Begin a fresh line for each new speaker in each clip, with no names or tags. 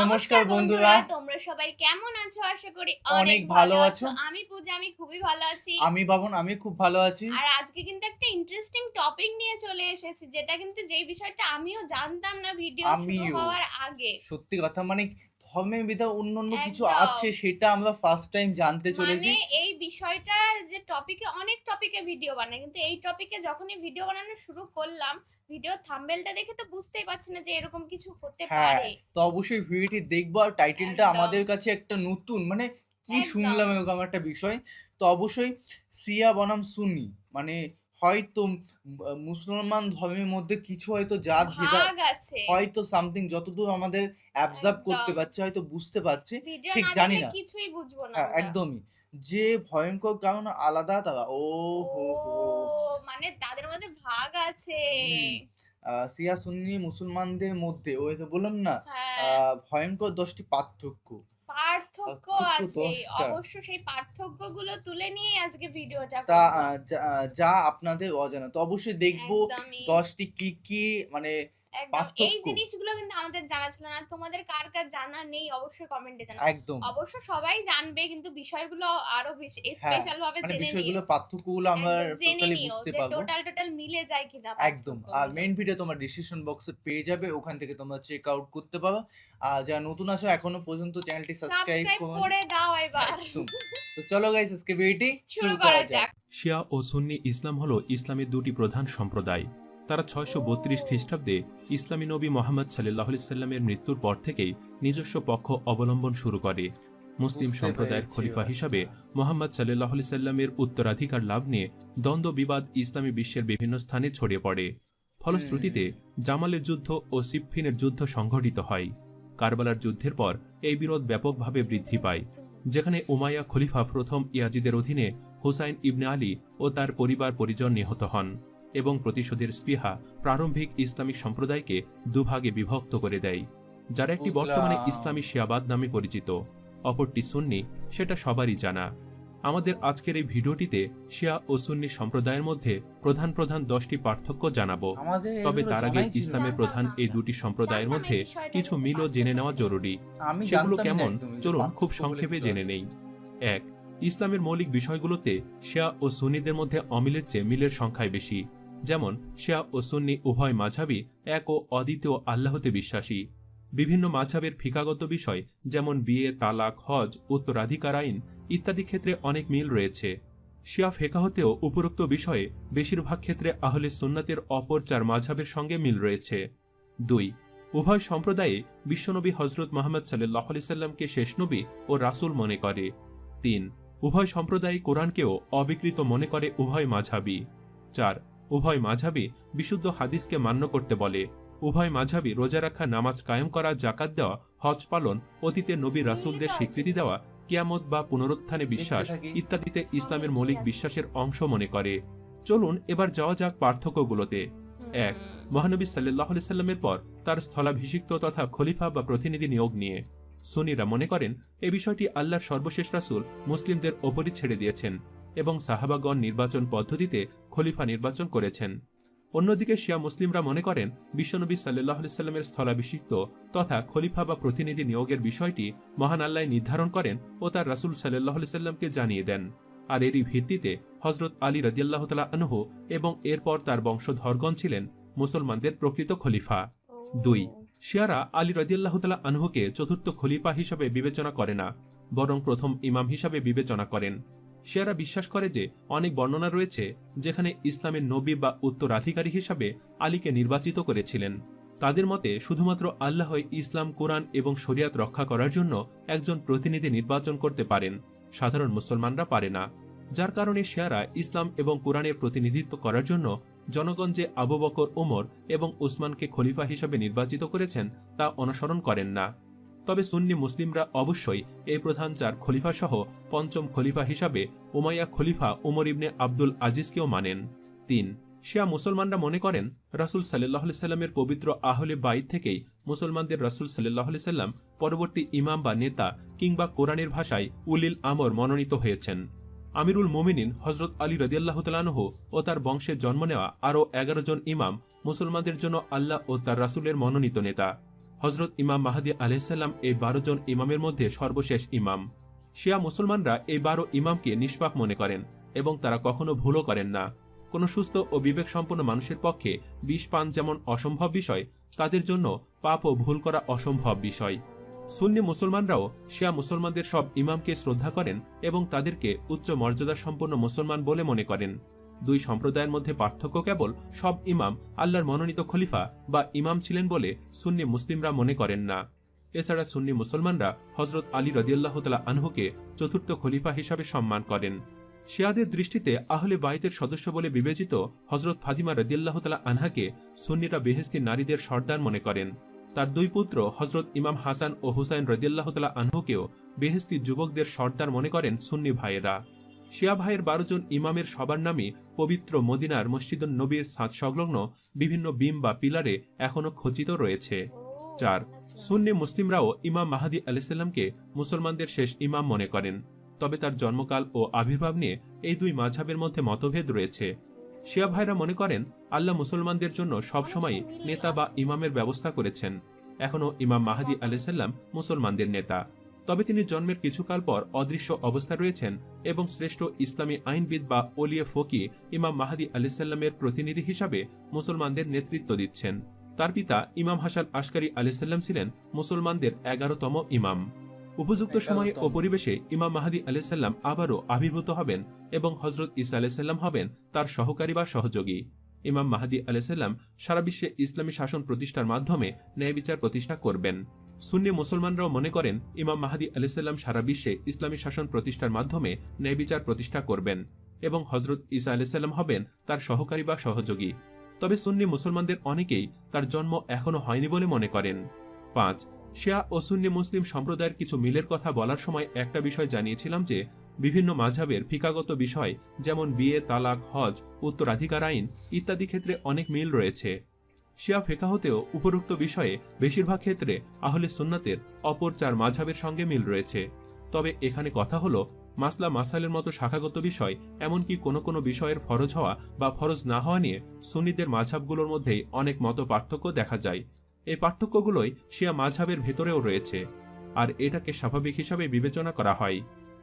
নমস্কার বন্ধুরা।
তোমরা সবাই কেমন আছো? আশা করি
অনেক ভালো। আছো।
আমি পূজা আমি খুবই ভালো আছি।
আমি বাবন আমি খুব ভালো আছি।
আর আজকে কিন্তু একটা ইন্টারেস্টিং টপিক নিয়ে চলে এসেছি যেটা কিন্তু যেই বিষয়টা আমিও জানতাম না ভিডিও শুরু হওয়ার আগে।
সত্যি কথা মানে ধর্মের বিধা অন্য অন্য কিছু
একদম।
আছে সেটা আমরা ফার্স্ট টাইম জানতে চলেছি
মানে এই বিষয়টা যে টপিকে অনেক টপিকে ভিডিও বানায় কিন্তু এই টপিকে যখনই ভিডিও বানানো শুরু করলাম ভিডিও থাম্বেলটা দেখে তো বুঝতেই পারছি না যে এরকম কিছু হতে
হ্যাঁ
পারে
তো অবশ্যই ভিডিওটি দেখব আর টাইটেলটা
একদম।
আমাদের কাছে একটা নতুন মানে কি
একদম।
শুনলাম এরকম একটা বিষয় তো অবশ্যই সিয়া বনাম সুন্নি মানে হয়তো মুসলমান ধর্মের মধ্যে কিছু হয়তো জাত হয়তো সামথিং যতদূর আমাদের অ্যাবজার্ভ করতে। পারছে হয়তো বুঝতে পারছি ঠিক জানি না।
কিছুই বুঝব না
হ্যাঁ একদমই। যে ভয়ঙ্কর কারণ আলাদা তারা। ও হো হো।
মানে তাদের মধ্যে ভাগ আছে।
সিয়া সুন্নি মুসলমানদের মধ্যে ওই তো বললাম না
হ্যাঁ।
ভয়ঙ্কর দশটি পার্থক্য।
পার্থক্য আছে। অবশ্য সেই পার্থক্যগুলো তুলে নিয়ে আজকে ভিডিওটা
তা যা- আপনাদের অজানা। তো অবশ্যই দেখব দশটি কি কি মানে।
এই জিনিসগুলো কিন্তু আমাদের জানা ছিল না। তোমাদের কার কার জানা নেই অবশ্যই কমেন্টে জানাও।
একদম।
অবশ্য সবাই জানবে কিন্তু বিষয়গুলো আরও বেশি স্পেশাল ভাবে
মানে
জেনে
বিষয়গুলো পার্থক্যগুলো আমরা টোটালি বুঝতে পারব।
টোটাল টোটাল মিলে যায় কিনা
একদম। আর মেইন ভিডিও তোমার ডিসক্রিপশন বক্সে পেয়ে যাবে ওখান থেকে তোমরা চেক আউট করতে পারো। আর যারা নতুন আছো এখনও পর্যন্ত চ্যানেলটি সাবস্ক্রাইব
সাবস্ক্রাইব করে। দাও এবার।
তো চলো গাইস আজকে ভিডিওটি
শুরু করা যাক।
শিয়া ও সুন্নি ইসলাম হলো ইসলামের দুটি প্রধান সম্প্রদায়। তারা ছয়শো বত্রিশ খ্রিস্টাব্দে ইসলামী নবী মোহাম্মদ সাল্লাহ সাল্লামের মৃত্যুর পর থেকেই নিজস্ব পক্ষ অবলম্বন শুরু করে। মুসলিম সম্প্রদায়ের খলিফা হিসাবে মোহাম্মদ সাল্লাহ সাল্লামের উত্তরাধিকার লাভ নিয়ে দ্বন্দ্ব বিবাদ ইসলামী বিশ্বের বিভিন্ন স্থানে ছড়িয়ে পড়ে। ফলশ্রুতিতে জামালের যুদ্ধ ও সিফফিনের যুদ্ধ সংঘটিত হয়। কারবালার যুদ্ধের পর এই বিরোধ ব্যাপকভাবে বৃদ্ধি পায় যেখানে উমাইয়া খলিফা প্রথম ইয়াজিদের অধীনে হুসাইন ইবনে আলী ও তার পরিবার পরিজন নিহত হন। এবং প্রতিশোধের স্পৃহা প্রারম্ভিক ইসলামিক সম্প্রদায়কে দুভাগে বিভক্ত করে দেয় যারা একটি বর্তমানে ইসলামী শিয়াবাদ নামে পরিচিত অপরটি সুন্নি সেটা সবারই জানা। আমাদের আজকের এই ভিডিওটিতে শিয়া ও সুন্নি সম্প্রদায়ের মধ্যে প্রধান প্রধান দশটি পার্থক্য জানাব। তবে তার আগে ইসলামের প্রধান এই দুটি সম্প্রদায়ের মধ্যে কিছু মিলও জেনে নেওয়া জরুরি। সেগুলো কেমন? চলুন খুব সংক্ষেপে জেনে নেই। এক ইসলামের মৌলিক বিষয়গুলোতে শিয়া ও সুন্নিদের মধ্যে অমিলের চেয়ে মিলের সংখ্যায় বেশি। যেমন শিয়া ও সুন্নি উভয় মাঝাবি এক ও অদ্বিতীয় আল্লাহতে বিশ্বাসী। বিভিন্ন মাঝাবের ফিকাগত বিষয় যেমন বিয়ে, তালাক, হজ, উত্তরাধিকার আইন ইত্যাদি ক্ষেত্রে অনেক মিল রয়েছে। শিয়া ফেকাহতেও উপরোক্ত বিষয়ে বেশিরভাগ ক্ষেত্রে আহলে সুন্নাতের অপর চার মাঝাবের সঙ্গে মিল রয়েছে। দুই, উভয় সম্প্রদায়ে বিশ্বনবী হজরত মোহাম্মদ সাল্লাহ সাল্লামকে শেষ নবী ও রাসূল মনে করে। তিন, উভয় সম্প্রদায় কোরআনকেও অবিকৃত মনে করে উভয় মাঝাবি। চার উভয় মাঝাবি বিশুদ্ধ হাদিসকে মান্য করতে বলে। উভয় মাঝাবি রোজা রাখা নামাজ কায়েম করা জাকাত দেওয়া হজ পালন অতীতে নবী রাসূলদের স্বীকৃতি দেওয়া কিয়ামত বা পুনরুত্থানে বিশ্বাস ইত্যাদিতে ইসলামের মৌলিক বিশ্বাসের অংশ মনে করে। চলুন এবার যাওয়া যাক পার্থক্যগুলোতে। এক, মহানবী সাল্লাহ সাল্লামের পর তার স্থলাভিষিক্ত তথা খলিফা বা প্রতিনিধি নিয়োগ নিয়ে। সুনিরা মনে করেন এ বিষয়টি আল্লাহর সর্বশেষ রাসুল মুসলিমদের ওপরই ছেড়ে দিয়েছেন এবং সাহাবাগণ নির্বাচন পদ্ধতিতে খলিফা নির্বাচন করেছেন। অন্যদিকে শিয়া মুসলিমরা মনে করেন, বিশ্বনবী সাল্লাহ সাল্লামের স্থলাভিষিক্ত তথা খলিফা বা প্রতিনিধি নিয়োগের বিষয়টি মহান আল্লাহ নির্ধারণ করেন ও তার রাসূল সাল্লাহ সাল্লামকে জানিয়ে দেন। আর এরই ভিত্তিতে হজরত আলী রদিয়াল্লাহ তালা আনহ এবং এরপর তার বংশধরগণ ছিলেন মুসলমানদের প্রকৃত খলিফা। দুই। শিয়ারা আলী রদিয়াল্লাহ তালা আনহুকে চতুর্থ খলিফা হিসাবে বিবেচনা করে না, বরং প্রথম ইমাম হিসাবে বিবেচনা করেন। শিয়ারা বিশ্বাস করে যে অনেক বর্ণনা রয়েছে যেখানে ইসলামের নবী বা উত্তরাধিকারী হিসাবে আলীকে নির্বাচিত করেছিলেন। তাদের মতে শুধুমাত্র আল্লাহই ইসলাম, কোরআন এবং শরিয়াত রক্ষা করার জন্য একজন প্রতিনিধি নির্বাচন করতে পারেন। সাধারণ মুসলমানরা পারে না। যার কারণে শিয়ারা ইসলাম এবং কোরআনের প্রতিনিধিত্ব করার জন্য জনগণ যে আবু বকর, ওমর এবং উসমানকে খলিফা হিসাবে নির্বাচিত করেছেন তা অনুসরণ করেন না। তবে সুন্নি মুসলিমরা অবশ্যই এই প্রধান চার খলিফা সহ পঞ্চম খলিফা হিসাবে উমাইয়া খলিফা উমর ইবনে আব্দুল আজিজকেও মানেন। তিন, শিয়া মুসলমানরা মনে করেন রাসুল সাল্লাহ সাল্লামের পবিত্র আহলে বাইত থেকেই মুসলমানদের রাসুল সাল্লাহ সাল্লাম পরবর্তী ইমাম বা নেতা কিংবা কোরআনের ভাষায় উলিল আমর মনোনীত হয়েছেন। আমিরুল মোমিনিন হজরত আলী রদিয়াল্লাহ তালানহ ও তার বংশে জন্ম নেওয়া আরও এগারো জন ইমাম মুসলমানদের জন্য আল্লাহ ও তার রাসুলের মনোনীত নেতা। হজরত ইমাম মাহাদি আলাইসাল্লাম এই বারো জন ইমামের মধ্যে সর্বশেষ ইমাম। শিয়া মুসলমানরা এই বারো ইমামকে নিষ্পাপ মনে করেন এবং তারা কখনো ভুলও করেন না। কোনো সুস্থ ও বিবেক সম্পন্ন মানুষের পক্ষে বিষ পান যেমন অসম্ভব বিষয়, তাদের জন্য পাপ ও ভুল করা অসম্ভব বিষয়। সুন্নি মুসলমানরাও শিয়া মুসলমানদের সব ইমামকে শ্রদ্ধা করেন এবং তাদেরকে উচ্চ মর্যাদা সম্পন্ন মুসলমান বলে মনে করেন। দুই সম্প্রদায়ের মধ্যে পার্থক্য কেবল সব ইমাম আল্লাহর মনোনীত খলিফা বা ইমাম ছিলেন বলে সুন্নি মুসলিমরা মনে করেন না। এছাড়া সুন্নি মুসলমানরা হজরত আলী রদিয়াল্লাহ তালা আনহুকে চতুর্থ খলিফা হিসাবে সম্মান করেন। শিয়াদের দৃষ্টিতে আহলে বাইতের সদস্য বলে বিবেচিত হজরত ফাদিমা রদিয়াল্লাহ তালা আনহাকে সুন্নিরা বেহেস্তি নারীদের সর্দার মনে করেন। তার দুই পুত্র হজরত ইমাম হাসান ও হুসাইন রদিয়াল্লাহ তালা আনহুকেও বেহেস্তি যুবকদের সর্দার মনে করেন সুন্নি ভাইয়েরা। শিয়া ভাইয়ের বারো জন ইমামের সবার নামে পবিত্র মদিনার মসজিদুন নবীর সাঁত সংলগ্ন বিভিন্ন বিম বা পিলারে এখনও খচিত রয়েছে। চার, সুন্নি মুসলিমরাও ইমাম মাহাদি আলাইসাল্লামকে মুসলমানদের শেষ ইমাম মনে করেন। তবে তার জন্মকাল ও আবির্ভাব নিয়ে এই দুই মাঝাবের মধ্যে মতভেদ রয়েছে। শিয়া ভাইরা মনে করেন, আল্লাহ মুসলমানদের জন্য সবসময় নেতা বা ইমামের ব্যবস্থা করেছেন। এখনও ইমাম মাহাদি আলাইসাল্লাম মুসলমানদের নেতা। তবে তিনি জন্মের কিছুকাল পর অদৃশ্য অবস্থা রয়েছেন এবং শ্রেষ্ঠ ইসলামী আইনবিদ বা ওলিয়ে ফকি ইমাম মাহাদি আলিসাল্লামের প্রতিনিধি হিসাবে মুসলমানদের নেতৃত্ব দিচ্ছেন। তার পিতা ইমাম হাসান আশকারি আলিসাল্লাম ছিলেন মুসলমানদের এগারোতম ইমাম। উপযুক্ত সময়ে ও পরিবেশে ইমাম মাহাদি আলাইসাল্লাম আবারও আবির্ভূত হবেন এবং হজরত ইসা আলাইসাল্লাম হবেন তার সহকারী বা সহযোগী। ইমাম মাহাদি আলাইসাল্লাম সারা বিশ্বে ইসলামী শাসন প্রতিষ্ঠার মাধ্যমে ন্যায় বিচার প্রতিষ্ঠা করবেন। সুন্নি মুসলমানরাও মনে করেন ইমাম মাহাদি আলাইসাল্লাম সারা বিশ্বে ইসলামী শাসন প্রতিষ্ঠার মাধ্যমে ন্যায় বিচার প্রতিষ্ঠা করবেন এবং হজরত ইসা আলাইসাল্লাম হবেন তার সহকারী বা সহযোগী। তবে সুন্নি মুসলমানদের অনেকেই তার জন্ম এখনও হয়নি বলে মনে করেন। পাঁচ, শিয়া ও সুন্নি মুসলিম সম্প্রদায়ের কিছু মিলের কথা বলার সময় একটা বিষয় জানিয়েছিলাম যে, বিভিন্ন মাঝাবের ফিকাগত বিষয় যেমন বিয়ে, তালাক, হজ, উত্তরাধিকার আইন ইত্যাদি ক্ষেত্রে অনেক মিল রয়েছে। শিয়া ফেকা হতেও উপরোক্ত বিষয়ে বেশিরভাগ ক্ষেত্রে আহলে সুন্নাতের অপর চার মাঝাবের সঙ্গে মিল রয়েছে। তবে এখানে কথা হলো, মাসলা মাসালের মতো শাখাগত বিষয়, এমনকি কোনো কোনো বিষয়ের ফরজ হওয়া বা ফরজ না হওয়া নিয়ে সুন্নিদের মাঝাবগুলোর মধ্যেই অনেক মতো পার্থক্য দেখা যায়। এই পার্থক্যগুলোই শিয়া মাঝাবের ভেতরেও রয়েছে, আর এটাকে স্বাভাবিক হিসাবে বিবেচনা করা হয়।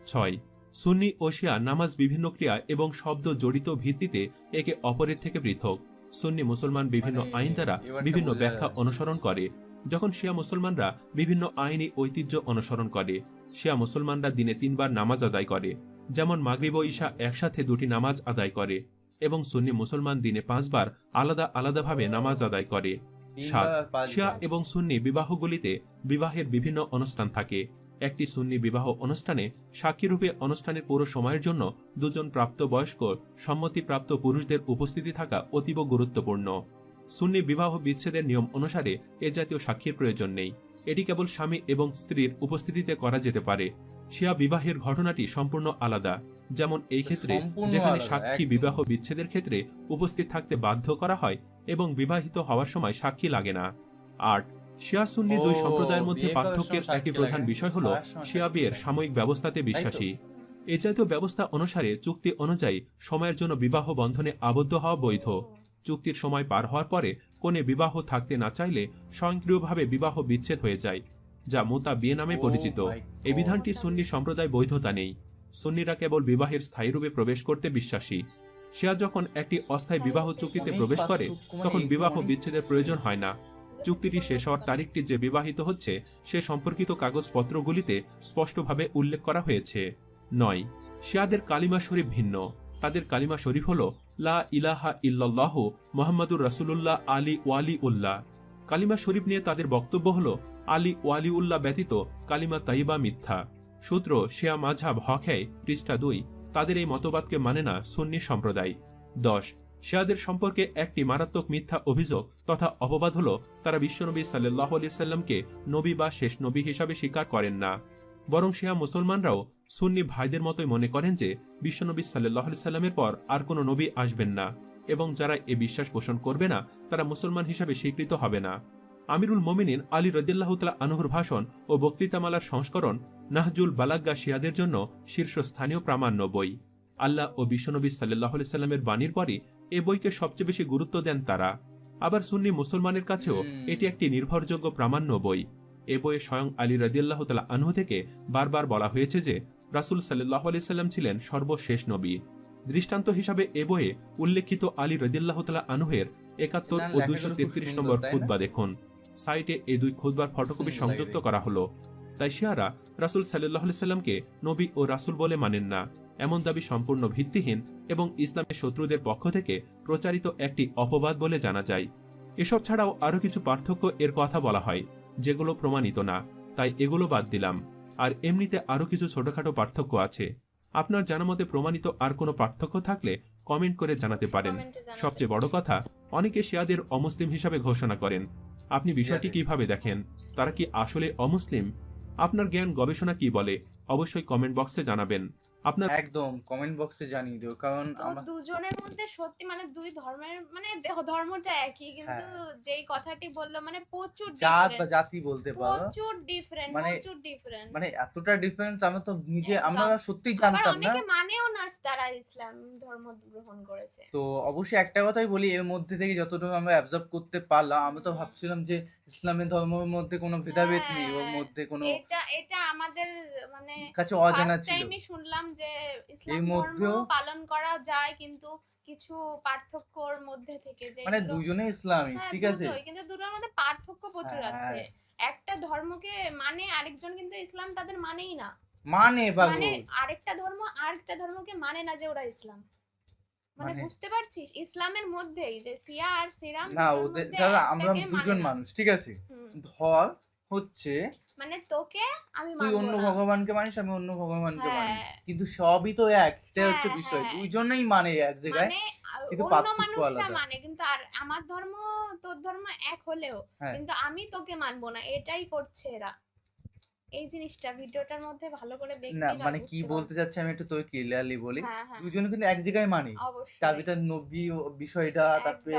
ছয়, সুন্নি ও শিয়া নামাজ বিভিন্ন ক্রিয়া এবং শব্দ জড়িত ভিত্তিতে একে অপরের থেকে পৃথক। সুন্নি মুসলমান বিভিন্ন
মানে
আইন দ্বারা বিভিন্ন ব্যাখ্যা অনুসরণ করে। যখন শিয়া মুসলমানরা বিভিন্ন আইনি ঐতিহ্য অনুসরণ করে শিয়া মুসলমানরা দিনে তিনবার নামাজ আদায় করে। যেমন মাগরিব ও ঈশা একসাথে দুটি নামাজ আদায় করে এবং সুন্নি মুসলমান দিনে পাঁচবার আলাদা আলাদাভাবে নামাজ আদায় করে। সাত শিয়া এবং সুন্নি বিবাহগুলিতে বিবাহের বিভিন্ন অনুষ্ঠান থাকে। একটি সুন্নি বিবাহ অনুষ্ঠানে সাক্ষীরূপে অনুষ্ঠানের পুরো সময়ের জন্য দুজন প্রাপ্তবয়স্ক সম্মতিপ্রাপ্ত পুরুষদের উপস্থিতি থাকা অতীব গুরুত্বপূর্ণ। সুন্নি বিবাহ বিচ্ছেদের নিয়ম অনুসারে এ জাতীয় সাক্ষীর প্রয়োজন নেই। এটি কেবল স্বামী এবং স্ত্রীর উপস্থিতিতে করা যেতে পারে। শিয়া বিবাহের ঘটনাটি সম্পূর্ণ আলাদা। যেমন এই ক্ষেত্রে যেখানে সাক্ষী বিবাহ বিচ্ছেদের ক্ষেত্রে উপস্থিত থাকতে বাধ্য করা হয় এবং বিবাহিত হওয়ার সময় সাক্ষী লাগে না। আট শিয়া সুন্নি দুই সম্প্রদায়ের মধ্যে পার্থক্যের একটি প্রধান বিষয় হল শিয়া বিয়ের সাময়িক ব্যবস্থাতে বিশ্বাসী। এ জাতীয় ব্যবস্থা অনুসারে চুক্তি অনুযায়ী সময়ের জন্য বিবাহ বন্ধনে আবদ্ধ হওয়া বৈধ। চুক্তির সময় পার হওয়ার পরে কোনে বিবাহ থাকতে না চাইলে স্বয়ংক্রিয়ভাবে বিবাহ বিচ্ছেদ হয়ে যায় যা মোতা বিয়ে নামে পরিচিত। এই বিধানটি সুন্নি সম্প্রদায় বৈধতা নেই। সুন্নিরা কেবল বিবাহের স্থায়ী রূপে প্রবেশ করতে বিশ্বাসী। শিয়া যখন একটি অস্থায়ী বিবাহ চুক্তিতে প্রবেশ করে তখন বিবাহ বিচ্ছেদের প্রয়োজন হয় না। চুক্তিটি শেষ হওয়ার তারিখটি যে বিবাহিত হচ্ছে, সে সম্পর্কিত কাগজপত্রগুলিতে স্পষ্টভাবে উল্লেখ করা হয়েছে। নয়, শিয়াদের কালিমা শরীফ ভিন্ন। তাদের কালিমা শরীফ হল, লা ইলাহা ইল্লাল্লাহ মোহাম্মদুর রাসূলুল্লাহ আলী ওয়ালি উল্লাহ। কালিমা শরীফ নিয়ে তাদের বক্তব্য হল, আলী ওয়ালি উল্লাহ ব্যতীত কালিমা তাইবা মিথ্যা। সূত্র, শিয়া মাঝাব হক পৃষ্ঠা দুই। তাদের এই মতবাদকে মানে না সুন্নি সম্প্রদায়। দশ শিয়াদের সম্পর্কে একটি মারাত্মক মিথ্যা অভিযোগ তথা অপবাদ হল তারা বিশ্বনবী সাল্লাহ সাল্লামকে নবী বা শেষ নবী হিসাবে স্বীকার করেন না। বরং শিয়া মুসলমানরাও সুন্নি ভাইদের মতোই মনে করেন যে বিশ্বনবী সাল্লাহ সাল্লামের পর আর কোনো নবী আসবেন না এবং যারা এ বিশ্বাস পোষণ করবে না, তারা মুসলমান হিসাবে স্বীকৃত হবে না। আমিরুল মোমিনিন আলী রদিল্লাহতালা আনহুর ভাষণ ও বক্তৃতামালার সংস্করণ নাহজুল বালাগ্গা শিয়াদের জন্য শীর্ষস্থানীয় প্রামাণ্য বই। আল্লাহ ও বিশ্বনবী সাল্লাহ সাল্লামের বাণীর পরে এ বইকে সবচেয়ে বেশি গুরুত্ব দেন তারা। আবার সুন্নি মুসলমানের কাছেও এটি একটি নির্ভরযোগ্য প্রামাণ্য বই। এ বইয়ে স্বয়ং আলী রাদিয়াল্লাহ তালা আনহু থেকে বারবার বলা হয়েছে যে রাসুল সাল্লাহ আলি সাল্লাম ছিলেন সর্বশেষ নবী। দৃষ্টান্ত হিসাবে এ বইয়ে উল্লেখিত আলী রদিল্লাহ তালা আনহের একাত্তর ও দুইশো তেত্রিশ নম্বর খুদ্া দেখুন। সাইটে এই দুই খুদ্বার ফটোকপি সংযুক্ত করা হলো। তাই শিয়ারা রাসুল সাল্লাহ সাল্লামকে নবী ও রাসুল বলে মানেন না। এমন দাবি সম্পূর্ণ ভিত্তিহীন এবং ইসলামের শত্রুদের পক্ষ থেকে প্রচারিত একটি অপবাদ বলে জানা যায়। এসব ছাড়াও আরও কিছু পার্থক্য এর কথা বলা হয় যেগুলো প্রমাণিত না তাই এগুলো বাদ দিলাম। আর এমনিতে আরও কিছু ছোটখাটো পার্থক্য আছে। আপনার জানা মতে প্রমাণিত আর কোনো পার্থক্য থাকলে কমেন্ট করে জানাতে পারেন। সবচেয়ে বড় কথা অনেকে শিয়াদের অমুসলিম হিসাবে ঘোষণা করেন। আপনি বিষয়টি কীভাবে দেখেন? তারা কি আসলে অমুসলিম? আপনার জ্ঞান গবেষণা কি বলে? অবশ্যই কমেন্ট বক্সে জানাবেন। আপনার
একদম কমেন্ট বক্সে জানিয়ে দিও কারণ
তো
আমার
দুজনের মধ্যে সত্যি মানে দুই ধর্মের মানে ধর্মটা একই কিন্তু যেই কথাটি বলল মানে প্রচুর
জাত বা জাতি বলতে পারো।
প্রচুর ডিফারেন্ট
মানে-
প্রচুর ডিফারেন্ট
মানে এতটা ডিফারেন্স আমরা তো নিজে আমরা
আবার
জানতাম না।
অনেকে মানেও না তারা ইসলাম ধর্ম গ্রহণ করেছে।
তো অবশ্যই একটা কথাই বলি এর মধ্যে থেকে যতটুকু আমরা অ্যাবজর্ব করতে পারলাম আমি তো ভাবছিলাম যে ইসলামের ধর্মের মধ্যে কোনো ভেদাভেদ নেই ওর
হ্যাঁ,
মধ্যে কোনো
এটা এটা আমাদের মানে
কাছে অজানা ছিল।
টাইমই শুনলাম যে ইসলাম ধর্ম পালন করা যায় কিন্তু কিছু পার্থক্যর মধ্যে থেকে যে
মানে দুজনে ইসলামিক
হ্যাঁ,
ঠিক আছে?
কিন্তু দুটোর মধ্যে পার্থক্য প্রচুর
হ্যাঁ,
আছে। একটা ধর্মকে মানে আরেকজন কিন্তু ইসলাম তাদের মানেই না।
মানে
মানে আরেকটা ধর্ম আরেকটা ধর্মকে মানে না যে ওরা ইসলাম। মানে
মানে-
বুঝতে পারছিস? ইসলামের মধ্যেই যে সিয়া আর সিরাম
না ওদের আমরা
মানে
দুজন মানুষ ঠিক আছে? ধর হচ্ছে
মানে তোকে আমি
তুই অন্য ভগবানকে মানিস আমি অন্য ভগবানকে মানি।
হ্যাঁ,
কিন্তু সবই তো এক এটাই হচ্ছে
হ্যাঁ,
বিষয়।
হ্যাঁ।
দুইজনেই মানে এক জায়গায়।
মানে
কিন্তু পার্থক্য আলাদা।
মানে কিন্তু আর আমার ধর্ম তোর ধর্ম এক হলেও। কিন্তু আমি তোকে মানবো না এটাই করছে এরা। এই জিনিসটা ভিডিওটার মধ্যে ভালো করে
না মানে কি বলতে চাচ্ছি আমি একটু তোকে ক্লিয়ারলি বলি। দুজনে কিন্তু এক জায়গায় মানে। তার ভিতরে নবী বিষয়টা তারপরে।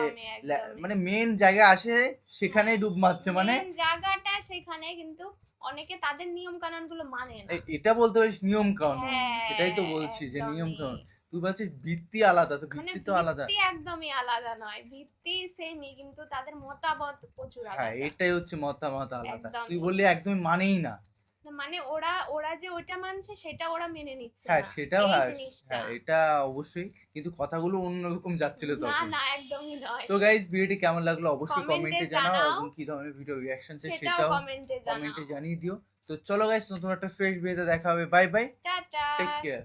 মানে মেন জায়গায় আসে সেখানেই ডুব মারছে মানে
জায়গাটা সেখানে কিন্তু অনেকে তাদের নিয়ম কানুনগুলো মানে না।
এটা বলতে পারিস নিয়ম কানুন
হ্যাঁ,
সেটাই তো বলছি যে নিয়ম কানুন তুই বলছিস ভিত্তি আলাদা তো
মানে
ভিত্তি তো আলাদা।
ভিত্তি একদমই আলাদা নয়। ভিত্তি সেমই কিন্তু তাদের মতামত প্রচুর আলাদা।
হ্যাঁ এটাই হচ্ছে মতামত আলাদা। তুই বললি একদমই মানেই না,
মানে ওরা ওরা যে ওটা মানছে সেটা ওরা মেনে নিচ্ছে
হ্যাঁ সেটাও হ্যাঁ হ্যাঁ এটা অবশ্যই কিন্তু কথাগুলো অন্যরকম যাচ্ছিল
না
তখন।
না একদমই নয়।
তো গাইস ভিডিওটি কেমন লাগল? অবশ্যই কমেন্টে
জানাও।
এবং কি ধরনের ভিডিও রিঅ্যাকশন চাই
সেটাও
সেটাও
কমেন্টে জানাও।
কমেন্টে জানিয়ে দিও। তো চলো গাইস নতুন একটা ফ্রেশ ভিডিওতে দেখা হবে। Bye bye
tata.
Take care